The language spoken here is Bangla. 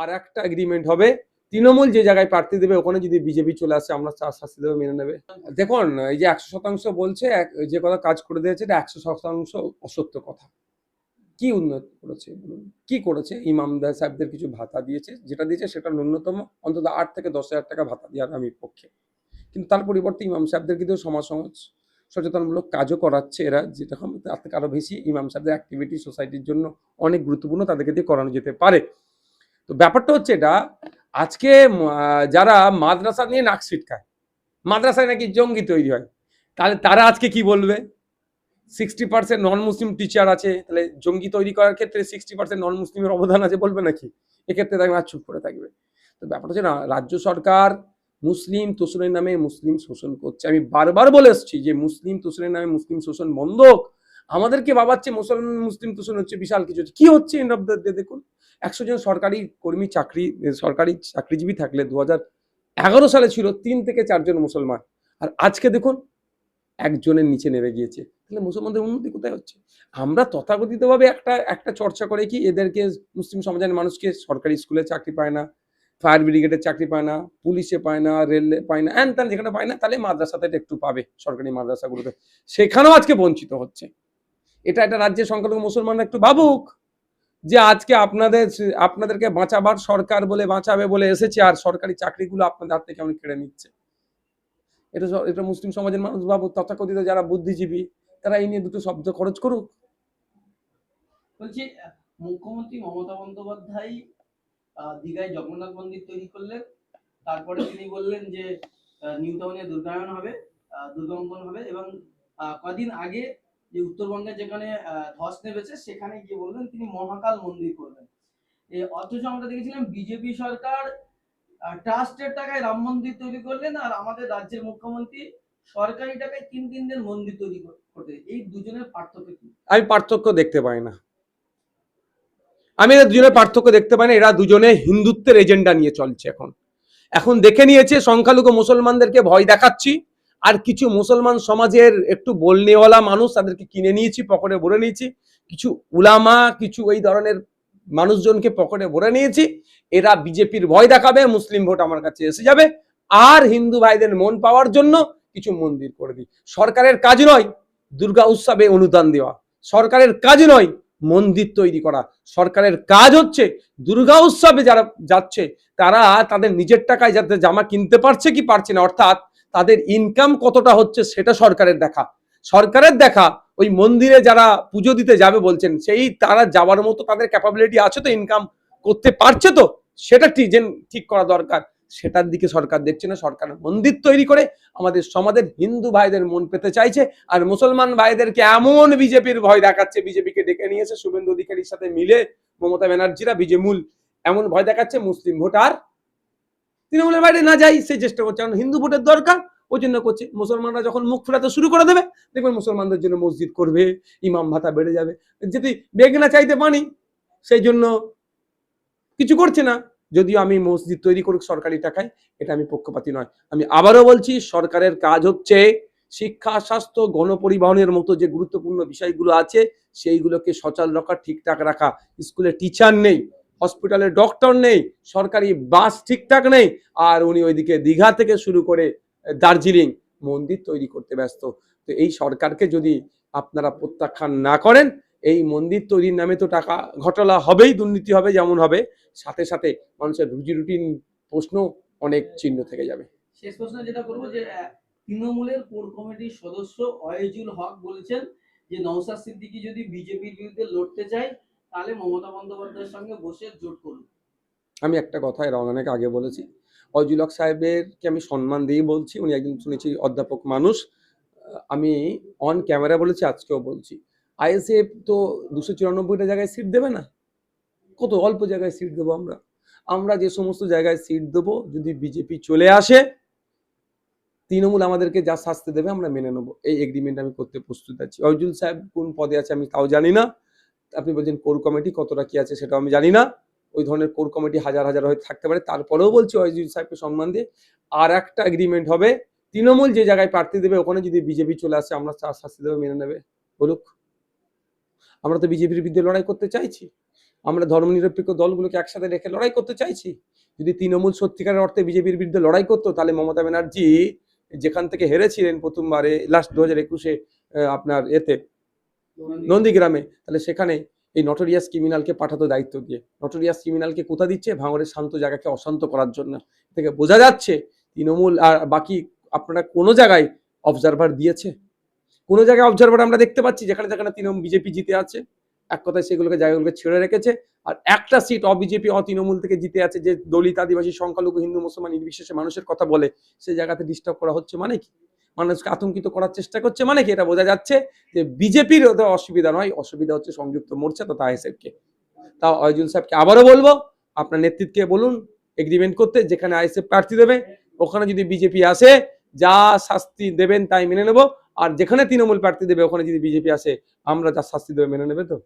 আর একটা এগ্রিমেন্ট হবে, তৃণমূল যে জায়গায় প্রার্থী দেবে, ওখানে যদি বিজেপি চলে আসে, আমরা শাস্তি দেবে, মেনে নেবে। দেখুন, এই যে একশো শতাংশ বলছে যে কথা কাজ করে দিয়েছে, এটা একশো শতাংশ অসত্য কথা। কি উন্নত করেছে কি করেছে? ইমামদার সাহেবদের কিছু ভাতা দিয়েছে, যেটা দিয়েছে সেটা ন্যূনতম, অন্তত আট থেকে দশ হাজার টাকা ভাতা দেওয়ার আমি পক্ষে। কিন্তু তার পরিবর্তে ইমাম সাহেবদের কিন্তু সমাজ সমাজ সচেতনমূলক কাজও করাচ্ছে এরা যেটা তার থেকে আরও বেশি ইমাম সাহেবদের অ্যাক্টিভিটি সোসাইটির জন্য অনেক গুরুত্বপূর্ণ, তাদেরকে দিয়ে করানো যেতে পারে। তো ব্যাপারটা হচ্ছে এটা, আজকে যারা মাদ্রাসা নিয়ে নাক ছিটকায়, মাদ্রাসায় নাকি জঙ্গি তৈরি হয়, তাহলে তারা আজকে কি বলবে? Sixty percent non Muslim teacher আছে, তাহলে জঙ্গি তৈরি করার ক্ষেত্রে সিক্সটি পার্সেন্ট নন মুসলিমের অবদান আছে বলবে নাকি? এক্ষেত্রে তাকে আর চুপ করে থাকবে। তো ব্যাপারটা হচ্ছে না, রাজ্য সরকার মুসলিম তোষণের নামে মুসলিম শোষণ করছে। আমি বারবার বলে এসেছি যে মুসলিম তোষণের নামে মুসলিম শোষণ বন্ধ আমাদেরকে ভাবাচ্ছে মুসলমান, মুসলিম তোষণ হচ্ছে বিশাল কিছু হচ্ছে। কি হচ্ছে এন্ড অফ দ্য দেখুন। একশো জন সরকারি কর্মী চাকরি সরকারি চাকরিজীবী থাকলে দু এগারো সালে ছিল তিন থেকে চারজন মুসলমান। আর আজকে দেখুন, একজনের নিচে নেমে গিয়েছে। তাহলে মুসলমানদের উন্নতি কোথায় হচ্ছে? আমরা তথাকথিতভাবে একটা একটা চর্চা করে কি এদেরকে মুসলিম সমাজের মানুষকে সরকারি স্কুলে চাকরি পায় না, ফায়ার ব্রিগেডের চাকরি পায় না, পুলিশে পায় না রেলে পায় না অ্যান ত্যান যেখানে পায় না তাহলে মাদ্রাসাতে একটু পাবে, সরকারি মাদ্রাসাগুলোতে। সেখানেও আজকে বঞ্চিত হচ্ছে। এটা একটা রাজ্যের সংখ্যালঘু মুসলমানরা একটু ভাবুক। যে আজকে আপনাদের আপনাদেরকে বাঁচাবার সরকার বলে বাঁচাবে বলে এসেছে আর সরকারি চাকরিগুলো আপনাদের হাত থেকে কেমন কেড়ে নিচ্ছে। এটা এটা মুসলিম সমাজের মানুষ ভাবুক তথাকথিত যারা বুদ্ধিজীবী তারা এই নিয়ে দুটো শব্দ খরচ করুক। মুখ্যমন্ত্রী মমতা বন্দ্যোপাধ্যায় দীঘায় জগন্নাথ মন্দির তৈরি করলেন। তারপরে তিনি বললেন যে নিউ টাউনে দুর্গায়ন হবে আহ, দুর্গাঙ্কন হবে এবং কদিন আগে যে উত্তরবঙ্গে যেখানে ধস নেমেছে, সেখানে গিয়ে বললেন তিনি মহাকাল মন্দির করবেন। অথচ আমরা দেখেছিলাম বিজেপি সরকার ট্রাস্টের টাকায় রাম মন্দির তৈরি করলেন আর আমাদের রাজ্যের মুখ্যমন্ত্রী সরকারি টাকায় তিন তিন দিন মন্দির তৈরি কর- করতে এই দুজনের পার্থক্য কি? আমি পার্থক্য দেখতে পাই না। আমি এরা দুজনের পার্থক্য দেখতে পাই না। এরা দুজনে হিন্দুত্বের এজেন্ডা নিয়ে চলছে এখন। এখন দেখে নিয়েছে সংখ্যালঘু মুসলমানদেরকে ভয় দেখাচ্ছি। আর কিছু মুসলমান সমাজের একটু বলনেওয়ালা মানুষ তাদেরকে কিনে নিয়েছি, পকেটে ভরে নিয়েছি। কিছু উলামা, কিছু এই ধরনের মানুষজনকে পকেটে ভরে নিয়েছি। এরা বিজেপির ভয় দেখাবে, মুসলিম ভোট আমার কাছে এসে যাবে। আর হিন্দু ভাইদের মন পাওয়ার জন্য কিছু মন্দির করে দিই। সরকারের কাজ নয় দুর্গা উৎসবে অনুদান দেওয়া। সরকারের কাজ নয় মন্দির তৈরি করা। সরকারের কাজ হচ্ছে দুর্গা উৎসবে যারা যাচ্ছে, তারা তাদের নিজের টাকায় যাতে জামা কিনতে পারছে কি পারছে না, অর্থাৎ তাদের ইনকাম কতটা হচ্ছে সেটা সরকারের দেখা। সরকারের দেখা, ওই মন্দিরে যারা পুজো দিতে যাবে বলছেন, সেই তারা যাওয়ার মতো তাদের ক্যাপাবিলিটি আছে তো ইনকাম করতে পারছে তো? সেটা যে- ঠিক করা দরকার। সেটার দিকে সরকার দেখছে না, সরকার মন্দির তৈরি করে আমাদের সমাজের হিন্দু ভাইদের মন পেতে চাইছে আর মুসলমান ভাইদেরকে এমন বিজেপির ভয় দেখাচ্ছে, বিজেপিকে ডেকে নিয়েছে শুভেন্দু অধিকারীর সাথে মিলে মমতা ব্যানার্জিরা বিজেমুল এমন ভয় দেখাচ্ছে মুসলিম ভোটার তৃণমূলের বাইরে না যাই, সেই চেষ্টা করছে। কারণ হিন্দু ভোটের দরকার, ওই জন্য করছে। মুসলমানরা যখন মুখ ফেরাতে শুরু করে দেবে, দেখবেন মুসলমানদের জন্য মসজিদ করবে, ইমাম ভাতা বেড়ে যাবে। যদি বেগনা চাইতে পানি, সেই জন্য কিছু করছে না। যদিও আমি মসজিদ তৈরি করুক সরকারি টাকায়, এটা আমি পক্ষপাতী নয়। আমি আবারও বলছি, সরকারের কাজ হচ্ছে শিক্ষা, স্বাস্থ্য, গণপরিবহনের মতো যে গুরুত্বপূর্ণ বিষয়গুলো আছে, সেইগুলোকে সচল রাখা, ঠিকঠাক রাখা। স্কুলে টিচার নেই। হসপিটালে ডক্টর নেই, সরকারি বাস ঠিকঠাক নেই, আর উনি ওইদিকে দীঘা থেকে শুরু করে দার্জিলিং মন্দির তৈরি করতে ব্যস্ত। তো এই সরকারকে যদি আপনারা প্রত্যাখ্যান না করেন, এই মন্দির তৈরির নামে তো টাকা ঘটলা হবেই, দুর্নীতি হবে যেমন হবে, সাথে সাথে মানুষের রুজি রুটিন প্রশ্ন অনেক চিহ্ন থেকে যাবে। শেষ প্রশ্ন যেটা করব যে তৃণমূলের কোর কমিটির সদস্য অয়েজুল হক বলেছেন যে নওসাদ সিদ্দিকি যদি বিজেপির বিরুদ্ধে লড়তে চায় তাহলে মমতা বন্দ্যোপাধ্যায়ের সঙ্গে বসে জোট করুন। আমি একটা কথা এর অনেক আগে বলেছি অজুলক সাহেবেরকে আমি সম্মান দিয়ে বলছি, উনি একজন শুনেছি অধ্যাপক মানুষ। আমি অন ক্যামেরা বলেছি, আজকেও বলছি। আইএসএফ তো দুশো চুরানব্বইটা জায়গায় সিট দেবে না? কত অল্প জায়গায় সিট দেবো আমরা? আমরা যে সমস্ত জায়গায় সিট দেবো, যদি বিজেপি চলে আসে, তৃণমূল আমাদেরকে যা শাস্তি দেবে আমরা মেনে নেব। এই এগ্রিমেন্ট আমি করতে প্রস্তুত আছি। অজুল সাহেব কোন পদে আছে আমি তাও জানি না। আপনি বলছেন কোর কমিটি কতটা কি আছে সেটাও আমি জানি না। ওই ধরনের কোর কমিটি হাজার হাজার হয়ে থাকতে পারে। তারপরেও বলছি ওয়াইজুল সাহেবকে সম্মান দিয়ে আর একটা এগ্রিমেন্ট হবে। তৃণমূল যে জায়গায় প্রার্থী দেবে, ওখানে যদি বিজেপি চলে আসে, আমরা তার শাস্তি দেবে, মেনে নেবে। বলুক। আমরা তো বিজেপির বিরুদ্ধে লড়াই করতে চাইছি। আমরা ধর্মনিরপেক্ষ দলগুলোকে একসাথে রেখে লড়াই করতে চাইছি। যদি তৃণমূল সত্যিকারের অর্থে বিজেপির বিরুদ্ধে লড়াই করতো, তাহলে মমতা ব্যানার্জি যেখান থেকে হেরেছিলেন প্রথমবারে লাস্ট দু হাজার একুশে আপনার এতে নন্দীগ্রামে, তাহলে সেখানে এই নটোরিয়াস ক্রিমিনালকে পাঠাতো দায়িত্ব দিয়ে। নটোরিয়াস ক্রিমিনালকে কোথা দিচ্ছে? ভাঙড়ের শান্ত জায়গাকে অশান্ত করার জন্য। থেকে বোঝা যাচ্ছে, তৃণমূল আর বাকি আপনারা কোনো জায়গায় অবজারভার দিয়েছে? কোনো জায়গায় অবজারভার আমরা দেখতে পাচ্ছি, যেখানে যেখানে তৃণমূল বিজেপি জিতে আছে। এক কথায় সেগুলোকে জায়গাগুলোকে ছেড়ে রেখেছে। আর একটা সিট অবিজেপি অতৃণমূল থেকে জিতে আছে, যে দলিত আদিবাসী, সংখ্যালঘু, হিন্দু, মুসলমান, নির্বিশেষে মানুষের কথা বলে সেই জায়গাতে ডিস্টার্ব করা হচ্ছে মানে কি? মানুষকে আতঙ্কিত করার চেষ্টা করছে মানে কি? এটা বোঝা যাচ্ছে যে বিজেপির অসুবিধা নয়, অসুবিধা হচ্ছে সংযুক্ত মোর্চা তথা আইএসএফকে তা অয়জুল সাহেবকে আবারও বলব, আপনার নেতৃত্বকে বলুন এগ্রিমেন্ট করতে, যেখানে আইএসএফ প্রার্থী দেবে, ওখানে যদি বিজেপি আসে, যা শাস্তি দেবেন তাই মেনে নেব, আর যেখানে তৃণমূল প্রার্থী দেবে, ওখানে যদি বিজেপি আসে, আমরা যা শাস্তি দেবে মেনে নেবে তো?